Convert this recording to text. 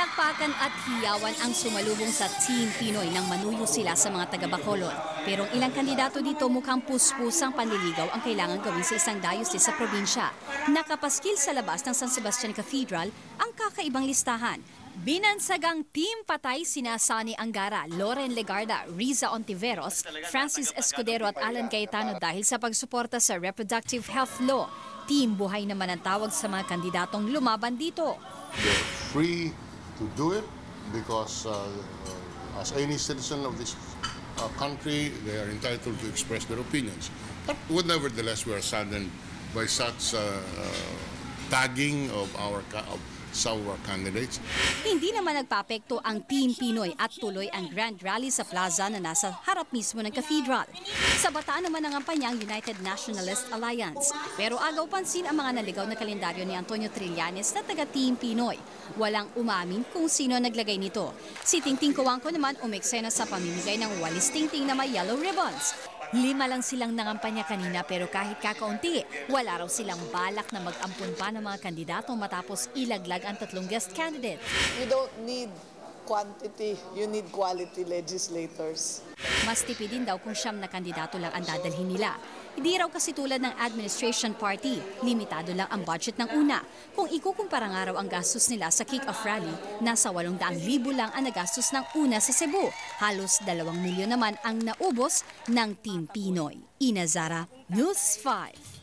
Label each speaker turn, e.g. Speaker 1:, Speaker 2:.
Speaker 1: Palakpakan at hiyawan ang sumalubong sa Team Pinoy nang manuyo sila sa mga taga-Bacolod. Pero ang ilang kandidato dito mukhang puspusang panliligaw ang kailangan gawin sa isang diocese sa probinsya. Nakapaskil sa labas ng San Sebastian Cathedral ang kakaibang listahan. Binansagang Team Patay sina Sani Angara, Loren Legarda, Riza Ontiveros, Francis Escudero at Alan Cayetano dahil sa pagsuporta sa reproductive health law. Team Buhay naman ang tawag sa mga kandidatong lumaban dito.
Speaker 2: They're free to do it because uh, uh, as any citizen of this uh, country, they are entitled to express their opinions. But nevertheless, we are saddened by such tagging of our of of our candidates.
Speaker 1: Hindi naman nagpapekto ang Team Pinoy at tuloy ang Grand Rally sa plaza na nasa harap mismo ng cathedral. Sa bataan naman ang kampanyang United Nationalist Alliance. Pero agaw pansin ang mga naligaw na kalendaryo ni Antonio Trillanes na taga Team Pinoy. Walang umamin kung sino naglagay nito. Si Tingting Kuwangko naman umeksena sa pamimigay ng walis tingting na may yellow ribbons. Lima lang silang nangampanya kanina pero kahit kakaunti, wala raw silang balak na mag-ampun pa ng mga kandidato matapos ilaglag ang tatlong guest candidate.
Speaker 3: You don't need quantity, you need quality legislators.
Speaker 1: Mas tipid din daw kung siyam na kandidato lang ang dadalhin nila. Hindi raw kasi tulad ng administration party, limitado lang ang budget ng una. Kung ikukumpara nga raw ang gastos nila sa kick-off rally, nasa 800,000 lang ang nagastos ng una sa Cebu. Halos 2 milyon naman ang naubos ng Team Pinoy. Ina Zara, News 5.